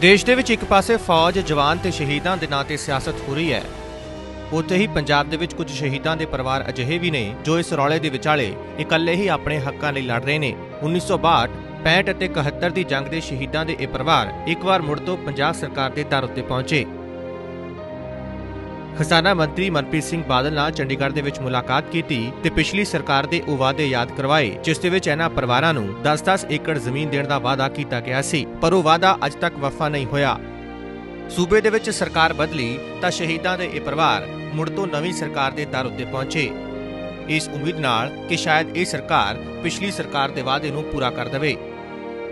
ਦੇਸ਼ ਦੇ ਵਿੱਚ ਇੱਕ ਪਾਸੇ ਫੌਜ, ਜਵਾਨ ਤੇ ਸ਼ਹੀਦਾਂ ਦੇ ਨਾਂ ਤੇ ਸਿਆਸਤ ਹੋ ਰਹੀ ਹੈ। ਉੱਥੇ ਹੀ ਪੰਜਾਬ ਦੇ ਵਿੱਚ ਕੁਝ ਸ਼ਹੀਦਾਂ ਦੇ ਪਰਿਵਾਰ ਅਜਿਹੇ ਵੀ ਨੇ ਜੋ ਇਸ ਰੌਲੇ ਦੇ ਵਿਚਾਲੇ ਇਕੱਲੇ ਹੀ ਆਪਣੇ ਹੱਕਾਂ ਲਈ ਲੜ ਰਹੇ ਨੇ। 1962 65 ਅਤੇ 71 ਦੀ ਜੰਗ ਦੇ ਸ਼ਹੀਦਾਂ ਦੇ ਇਹ ਪਰਿਵਾਰ ਇੱਕ ਵਾਰ ਮੁੜ ਤੋਂ ਪੰਜਾਬ ਸਰਕਾਰ ਦੇ ਦਰ ਉੱਤੇ ਪਹੁੰਚੇ। ਖਜ਼ਾਨਾ ਮੰਤਰੀ ਮਨਪ੍ਰੀਤ ਸਿੰਘ ਬਾਦਲ ਨਾਲ ਚੰਡੀਗੜ੍ਹ ਦੇ ਵਿੱਚ ਮੁਲਾਕਾਤ ਕੀਤੀ ਤੇ ਪਿਛਲੀ ਸਰਕਾਰ ਦੇ ਉਹ ਵਾਅਦੇ ਯਾਦ ਕਰਵਾਏ, ਜਿਸ ਦੇ ਵਿੱਚ ਇਹਨਾਂ ਪਰਿਵਾਰਾਂ ਨੂੰ 10-10 ਏਕੜ ਜ਼ਮੀਨ ਦੇਣ ਦਾ ਵਾਅਦਾ ਕੀਤਾ ਗਿਆ ਸੀ, ਪਰ ਉਹ ਵਾਅਦਾ ਅੱਜ ਤੱਕ ਵਫਾ ਨਹੀਂ ਹੋਇਆ। ਸੂਬੇ ਦੇ ਵਿੱਚ ਸਰਕਾਰ ਬਦਲੀ ਤਾਂ ਸ਼ਹੀਦਾਂ ਦੇ ਇਹ ਪਰਿਵਾਰ ਮੁੜ ਤੋਂ ਨਵੀਂ ਸਰਕਾਰ ਦੇ ਦਰ ਉੱਤੇ ਪਹੁੰਚੇ। ਇਸ ਉਮੀਦ ਨਾਲ ਕਿ ਸ਼ਾਇਦ ਇਹ ਸਰਕਾਰ ਪਿਛਲੀ ਸਰਕਾਰ ਦੇ ਵਾਅਦੇ ਨੂੰ ਪੂਰਾ ਕਰ ਦੇਵੇ।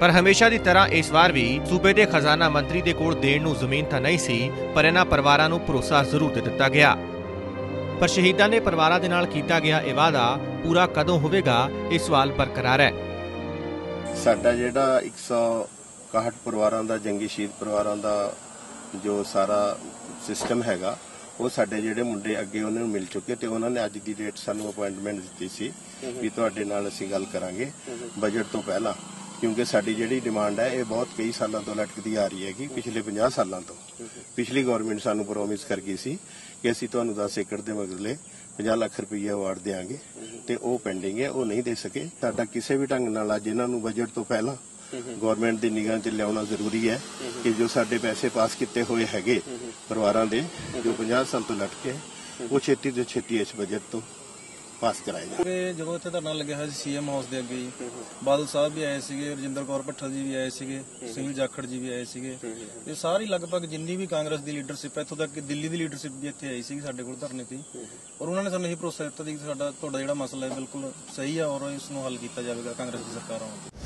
ਪਰ ਹਮੇਸ਼ਾ ਦੀ ਤਰ੍ਹਾਂ ਇਸ ਵਾਰ ਵੀ ਸੂਬੇ ਦੇ ਖਜ਼ਾਨਾ ਮੰਤਰੀ ਦੇ ਕੋਲ ਦੇਣ ਨੂੰ ਜ਼ਮੀਨ ਤਾਂ ਨਹੀਂ ਸੀ ਪਰ ਇਹਨਾਂ ਪਰਿਵਾਰਾਂ ਨੂੰ ਭਰੋਸਾ ਜ਼ਰੂਰ ਦੇ ਦਿੱਤਾ ਗਿਆ। ਪਰ ਸ਼ਹੀਦਾਂ ਦੇ ਪਰਿਵਾਰਾਂ ਦੇ ਨਾਲ ਕੀਤਾ ਗਿਆ ਇਹ ਵਾਅਦਾ ਪੂਰਾ ਕਦੋਂ ਹੋਵੇਗਾ ਇਹ ਸਵਾਲ ਬਰਕਰਾਰ ਹੈ। ਸਾਡਾ ਜਿਹੜਾ 161 ਪਰਿਵਾਰਾਂ ਦਾ ਜੰਗੀ ਸ਼ਹੀਦ ਪਰਿਵਾਰਾਂ ਦਾ ਜੋ ਸਾਰਾ ਸਿਸਟਮ ਹੈਗਾ ਉਹ ਸਾਡੇ ਜਿਹੜੇ ਮੁੰਡੇ ਅੱਗੇ ਉਹਨਾਂ ਨੂੰ ਮਿਲ ਚੁੱਕੇ ਤੇ ਉਹਨਾਂ ਨੇ ਅੱਜ ਦੀ ਡੇਟ ਸਾਨੂੰ ਅਪਾਇੰਟਮੈਂਟ ਦਿੱਤੀ ਸੀ ਵੀ ਤੁਹਾਡੇ ਨਾਲ ਅਸੀਂ ਗੱਲ ਕਰਾਂਗੇ। ਬਜਟ ਤੋਂ ਪਹਿਲਾਂ ਕਿਉਂਕਿ ਸਾਡੀ ਜਿਹੜੀ ਡਿਮਾਂਡ ਹੈ, ਇਹ ਬਹੁਤ ਕਈ ਸਾਲਾਂ ਤੋਂ ਲਟਕਦੀ ਆ ਰਹੀ ਹੈਗੀ, ਪਿਛਲੇ 50 ਸਾਲਾਂ ਤੋਂ। ਪਿਛਲੀ ਗਵਰਨਮੈਂਟ ਸਾਨੂੰ ਪ੍ਰੋਮਿਸ ਕਰ ਗਈ ਸੀ ਕਿ ਅਸੀਂ ਤੁਹਾਨੂੰ 10 ਏਕੜ ਦੇ ਬਦਲੇ 50 ਲੱਖ ਰੁਪਏ ਅਵਾਰਡ ਦੇਵਾਂਗੇ ਤੇ ਉਹ ਪੈਂਡਿੰਗ ਹੈ, ਉਹ ਨਹੀਂ ਦੇ ਸਕੇ। ਸਾਡਾ ਕਿਸੇ ਵੀ ਢੰਗ ਨਾਲ ਅੱਜ ਇਹਨਾਂ ਨੂੰ ਬਜਟ ਤੋਂ ਪਹਿਲਾਂ ਗਵਰਨਮੈਂਟ ਦੀ ਨਿਗਾਹ 'ਚ ਲਿਆਉਣਾ ਜ਼ਰੂਰੀ ਹੈ ਕਿ ਜੋ ਸਾਡੇ ਪੈਸੇ ਪਾਸ ਕੀਤੇ ਹੋਏ ਹੈਗੇ ਪਰਿਵਾਰਾਂ ਦੇ, ਜੋ 50 ਸਾਲ ਤੋਂ ਲਟਕੇ, ਉਹ ਛੇਤੀ ਤੋਂ ਛੇਤੀ ਇਸ ਬਜਟ ਤੋਂ ਪਾਸ ਕਰਾਏ ਜਾਣ। ਕਿ ਜਦੋਂ ਇੱਥੇ ਧਰਨਾ ਲੱਗਿਆ ਹੋਇਆ ਸੀ, ਸੀਐਮ ਹਾਊਸ ਦੇ ਅੱਗੇ ਜੀ, ਬਾਦਲ ਸਾਹਿਬ ਵੀ ਆਏ ਸੀਗੇ, ਰਜਿੰਦਰ ਕੌਰ ਭੱਠਲ ਜੀ ਵੀ ਆਏ ਸੀਗੇ, ਸੁਨੀਲ ਜਾਖੜ ਜੀ ਵੀ ਆਏ ਸੀਗੇ। ਇਹ ਸਾਰੀ ਲਗਭਗ ਜਿੰਨੀ ਵੀ ਕਾਂਗਰਸ ਦੀ ਲੀਡਰਸ਼ਿਪ ਇੱਥੋਂ ਤੱਕ ਕਿ ਦਿੱਲੀ ਦੀ ਲੀਡਰਸ਼ਿਪ ਵੀ ਇੱਥੇ ਆਈ ਸੀਗੀ ਸਾਡੇ ਕੋਲ ਧਰਨੇ ਤੇ। ਔਰ ਉਹਨਾਂ ਨੇ ਸਾਨੂੰ ਇਹ ਭਰੋਸਾ ਦਿੱਤਾ ਸੀ ਕਿ ਸਾਡਾ, ਤੁਹਾਡਾ ਜਿਹੜਾ ਮਸਲਾ ਹੈ, ਬਿਲਕੁਲ ਸਹੀ ਹੈ ਔਰ ਇਸ ਨੂੰ ਹੱਲ ਕੀਤਾ ਜਾਵੇਗਾ ਕਾਂਗਰਸ ਦੀ ਸਰਕਾਰ ਆਉਣ ਤੇ।